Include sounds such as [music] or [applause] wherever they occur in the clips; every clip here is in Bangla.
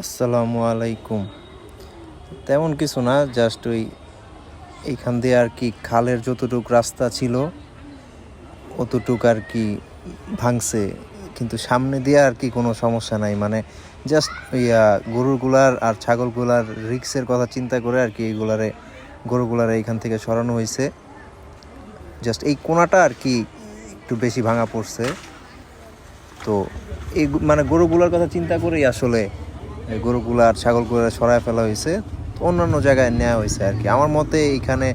আসসালামু আলাইকুম। তেমন কিছু না জাস্ট ওই এইখান দিয়ে আর কি খালের যতটুক রাস্তা ছিল, অতটুক আর কি ভাঙছে। কিন্তু সামনে দিয়ে আর কি কোনো সমস্যা নাই। মানে জাস্ট ইয়া গরুগুলার আর ছাগলগুলার রিক্সের কথা চিন্তা করে আর কি এইগুলারে, গরুগুলারে এইখান থেকে সরানো হয়েছে। জাস্ট এই কোনাটা আর কি একটু বেশি ভাঙা পড়ছে। তো এই মানে গরুগুলার কথা চিন্তা করেই আসলে গরুগুলা আর ছাগলগুলা সরায় ফেলা হয়েছে। অন্যান্য জায়গায় নেওয়া হয়েছে আর কি। আমার মতে এইখানে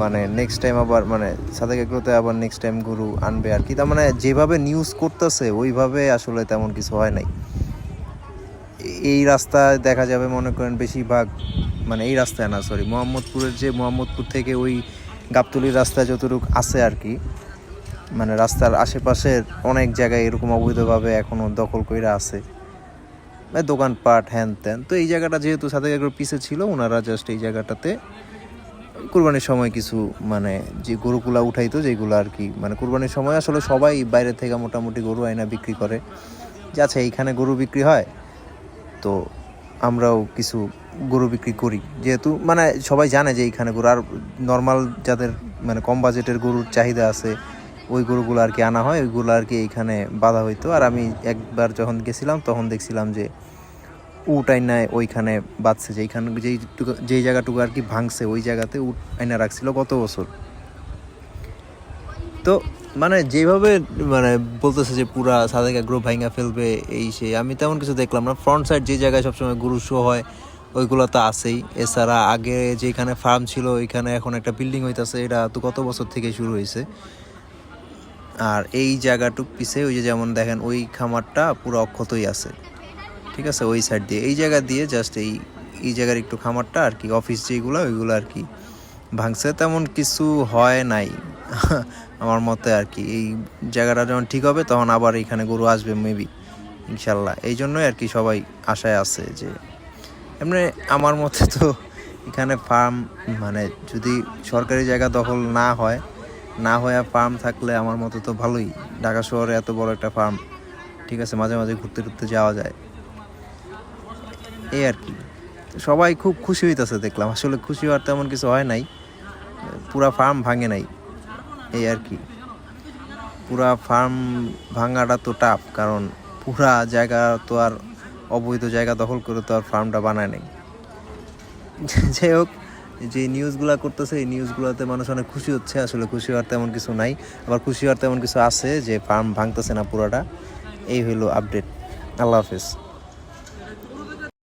মানে নেক্সট টাইম আবার মানে সাদেক আবার নেক্সট টাইম গরু আনবে আর কি। তার মানে যেভাবে নিউজ করতেছে, ওইভাবে আসলে তেমন কিছু হয় নাই। এই রাস্তায় দেখা যাবে মনে করেন বেশিরভাগ মানে এই রাস্তায় না সরি মোহাম্মদপুরের যে মোহাম্মদপুর থেকে ওই গাবতলির রাস্তায় যতটুকু আছে আর কি মানে রাস্তার আশেপাশের অনেক জায়গায় এরকম অবৈধভাবে এখনও দখল কইরা আছে। দোকানপাট, হ্যান ত্যান। তো এই জায়গাটা যেহেতু সাথে একটু পিসে ছিল, ওনারা জাস্ট এই জায়গাটাতে কুরবানির সময় কিছু মানে যে গরুগুলা উঠাইতো, যেগুলো আর কি মানে কোরবানির সময় আসলে সবাই বাইরে থেকে মোটামুটি গরু আয়না বিক্রি করে। যে আচ্ছা এইখানে গরু বিক্রি হয়, তো আমরাও কিছু গরু বিক্রি করি। যেহেতু মানে সবাই জানে যে এইখানে গরু, আর নর্মাল যাদের মানে কম বাজেটের গরুর চাহিদা আছে ওই গরুগুলো আর কি আনা হয়, ওইগুলো আর কি এইখানে বাঁধা হইতো। আর আমি একবার যখন গেছিলাম, তখন দেখছিলাম যে উট আইনায় ওইখানে বাঁধছে, যেইখানে, যেই যেই জায়গাটুকু আর কি ভাঙছে, ওই জায়গাতে উট আইনা রাখছিল গত বছর। তো মানে যেভাবে মানে বলতেছে যে পুরা সাদেক গ্রুপ ভাঙা ফেলবে, এই সেই আমি তেমন কিছু দেখলাম না। ফ্রন্ট সাইড যে জায়গায় সবসময় গরু শো হয়, ওইগুলো তো আছেই। এছাড়া আগে যেখানে ফার্ম ছিল, ওইখানে এখন একটা বিল্ডিং হইতাছে, এটা তো কত বছর থেকে শুরু হয়েছে আর এই জায়গাটুক পিছে ওই যে যেমন দেখেন ওই খামারটা পুরো অক্ষতই আছে। ঠিক আছে? ওই সাইড দিয়ে। এই জায়গা দিয়ে জাস্ট এই এই জায়গার একটু খামারটা আর কি অফিস যেগুলো, ওইগুলো আর কি ভাঙছে। তেমন কিছু হয় নাই [laughs] আমার মতে আর কি। এই জায়গাটা যখন ঠিক হবে তখন আবার এখানে গরু আসবে মেবি ইনশাল্লাহ। এই জন্যই আর কি সবাই আশায় আছে যে, এমনি আমার মতে তো এখানে ফার্ম মানে যদি সরকারি জায়গা দখল না হয় না হয়ে ফার্ম থাকলে আমার মতো তো ভালোই। ঢাকা শহরে এত বড় একটা ফার্ম ঠিক আছে, মাঝে মাঝে ঘুরতে টুরতে যাওয়া যায়। এই আর কি। সবাই খুব খুশি হইতেছে দেখলাম। আসলে খুশি হওয়ার তেমন কিছু হয় নাই। পুরা ফার্ম ভাঙে নাই। এই আর কি। পুরা ফার্ম ভাঙাটা তো টাফ কারণ পুরা জায়গা তো আর অবৈধ জায়গা দখল করে তো আর ফার্মটা বানায় নাই। যাই হোক যে নিউজগুলো করতেছে, এই নিউজগুলোতে মানুষ অনেক খুশি হচ্ছে। আসলে খুশি হওয়ার তেমন কিছু নাই। আবার খুশি হওয়ার তেমন কিছু আছে যে ফার্ম ভাঙতেছে না পুরোটা। এই হইল আপডেট আল্লাহ হাফেজ।